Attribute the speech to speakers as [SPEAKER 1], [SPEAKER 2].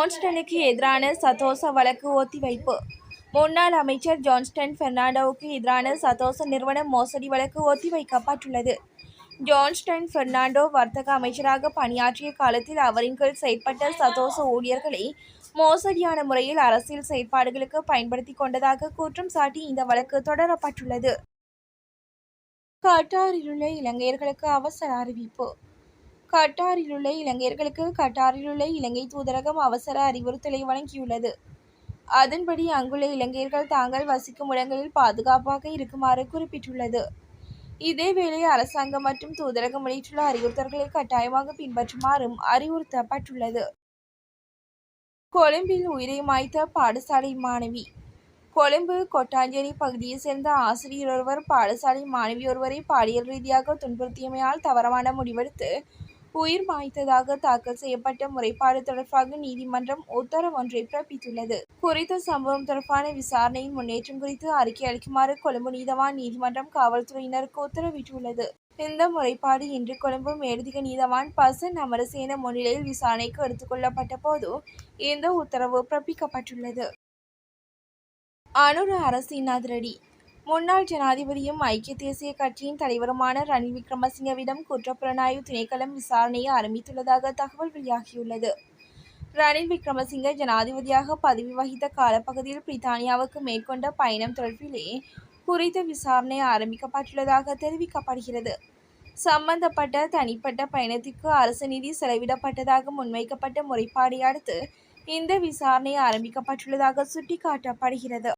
[SPEAKER 1] ஜான்ஸ்டனுக்கு எதிரான சதோச வழக்கு ஒத்திவைப்பு. முன்னாள் அமைச்சர் ஜான்ஸ்டன் பெர்னாண்டோவுக்கு எதிரான சதோச நிறுவன மோசடி வழக்கு ஒத்திவைக்கப்பட்டுள்ளது. ஜான்ஸ்டன் பெர்னாண்டோ வர்த்தக அமைச்சராக பணியாற்றிய காலத்தில் அவரின் கீழ் செயற்பட்ட சதோச ஊழியர்களை மோசடியான முறையில் அரசியல் செயற்பாடுகளுக்கு பயன்படுத்தி கொண்டதாக குற்றம் சாட்டி இந்த வழக்கு தொடரப்பட்டுள்ளது. கட்டாரிலுள்ள இலங்கையர்களுக்கு அவசர அறிவிப்பு. கட்டாரிலுள்ள இலங்கையர்களுக்கு கட்டாரிலுள்ள இலங்கை தூதரகம் அவசர அறிவுறுத்தலை வழங்கியுள்ளது. அதன்படி அங்குள்ள இலங்கையர்கள் தாங்கள் வசிக்கும் இடங்களில் பாதுகாப்பாக இருக்குமாறு குறிப்பிட்டுள்ளது. இதேவேளை அரசாங்கம் மற்றும் தூதரகம் வெளியிட்டுள்ள அறிவுறுத்தல்களை கட்டாயமாக பின்பற்றுமாறும் அறிவுறுத்தப்பட்டுள்ளது. கொழும்பில் உயிரை மாய்த்த பாடசாலை மாணவி. கொழும்பு கொட்டாஞ்சேரி பகுதியைச் சேர்ந்த ஆசிரியர் ஒருவர் பாடசாலை மாணவி ஒருவரை பாலியல் ரீதியாக துன்புறுத்தியமையால் தவறான முடிவெடுத்து உயிர் மாய்த்ததாக தாக்கல் செய்யப்பட்ட முறைப்பாடு தொடர்பாக நீதிமன்றம் உத்தரவு ஒன்றை பிறப்பித்துள்ளது. குறித்த சம்பவம் தொடர்பான விசாரணையின் முன்னேற்றம் குறித்து அறிக்கை அளிக்குமாறு கொழும்பு நீதவான் நீதிமன்றம் காவல்துறையினருக்கு உத்தரவிட்டுள்ளது. இந்த முறைப்பாடு இன்று கொழும்பு மேலதிக நீதவான் பசன் அமரசேன முன்னிலையில் விசாரணைக்கு எடுத்துக்கொள்ளப்பட்ட போது இந்த உத்தரவு பிறப்பிக்கப்பட்டுள்ளது. அனுர அரசின் அதிரடி முன்னாள் ஜனாதிபதியும் ஐக்கிய தேசிய கட்சியின் தலைவருமான ரணில் விக்ரமசிங்கவிடம் குற்றப்புலனாய்வு திணைக்களம் விசாரணையை ஆரம்பித்துள்ளதாக தகவல் வெளியாகியுள்ளது. ரணில் விக்ரமசிங்க ஜனாதிபதியாக பதவி வகித்த காலப்பகுதியில் பிரித்தானியாவுக்கு மேற்கொண்ட பயணம் தொடர்பிலே குறித்த விசாரணை ஆரம்பிக்கப்பட்டுள்ளதாக தெரிவிக்கப்படுகிறது. சம்பந்தப்பட்ட தனிப்பட்ட பயணத்திற்கு அரசு நிதி செலவிடப்பட்டதாக முன்வைக்கப்பட்ட முறைப்பாடை அடுத்து இந்த விசாரணை ஆரம்பிக்கப்பட்டுள்ளதாக சுட்டிக்காட்டப்படுகிறது.